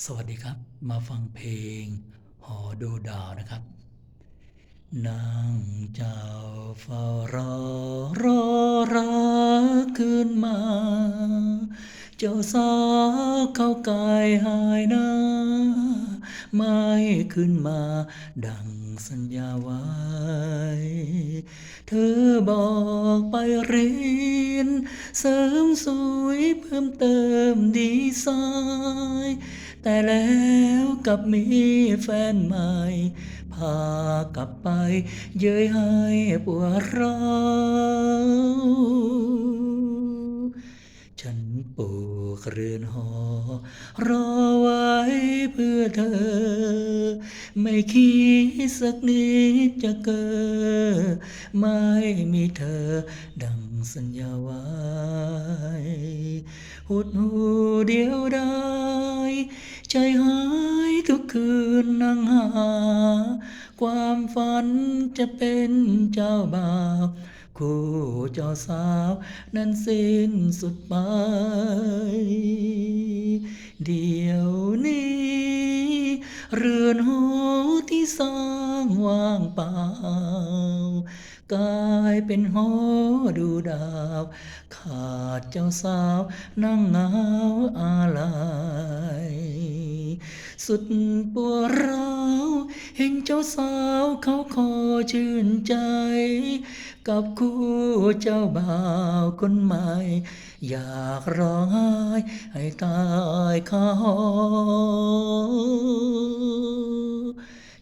สวัสดีครับ มาฟังเพลง หอดูดาวนะครับนางเจ้าเฝ้ารอรอรักขึ้นมา เจ้าสาวเข้ากายหายหน้า ไม่ขึ้นมา ดังสัญญาไว้ เธอบอกไปเรียน เสริมสวยเพิ่มเติมดีไซน์แต่แล้วกับมีแฟนใหม่ พากลับไป เย้ยให้ปวดร้าวฉันปลู กเรือนหอ รอไว้เพื่อเธอ ไม่คิดสักนิดจะเกิดไม่มีเธอ ดังสัญญาไว้หดหูเดียวได้ ใจหายทุกคืนนั่งหา ความฝันจะเป็นเจ้าบ่าวคู่เจ้าสาว นั้นสิ้นสุดไป เดี๋ยวนี้ เรือนหอที่สร้างว่างเปล่ากลายเป็นหอดูดาว ขาดเจ้าสาวนั่งเหงาอาลัย สุดปวดร้าวเห็นเจ้าสาวเขาขอชื่นใจ กับคู่เจ้าบ่าวคนใหม่ อยากร้องไห้ให้ตายคาหอ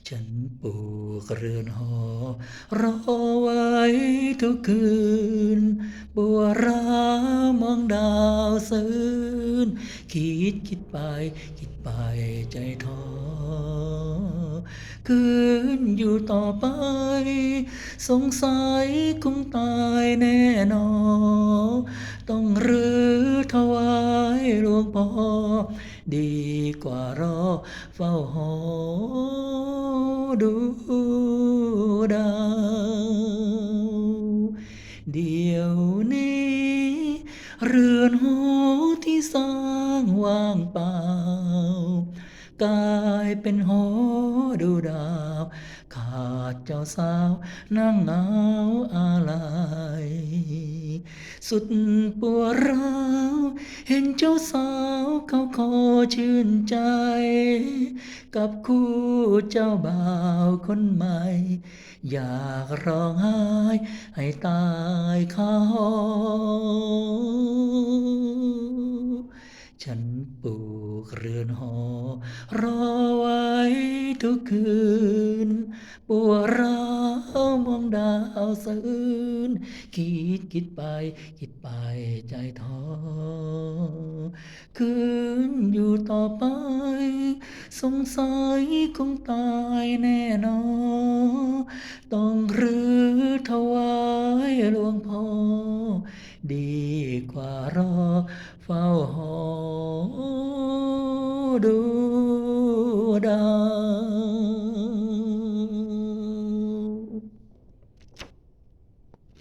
ฉันปลูกเรือนหอ รอไว้ทุกคืน บัวรามองดาวซื่น คิดคิดไป คิดไปใจท้อคืนอยู่ต่อไป สงสัยคงตายแน่นอน ต้องรื้อถวายหลวงพ่อดีกว่ารอเฝ้าหอดูดาวเดี๋ยวนี้ เรือนหอที่สร้า ว่างเปล่ากลายเป็นหอดูดาว ขาดเจ้าสาวนั่งเหงาอาลัยสุดปวดร้าวเห็นเจ้าสาวเขาขอชื่นใจ กับคู่เจ้าบ่าวคนใหม่ อยากร้องไห้ให้ตายคาหอ ฉันปลูกเรือนหอ รอไว้ทุกคืน ปวดร้าวมองดาวสะอื้นคิดคิดไป คิดไปใจท้อคืนอยู่ต่อไป สงสัยคงตายแน่นอน ต้องรื้อถวายหลวงพ่อ ดีกว่ารอเฝ้าหอดู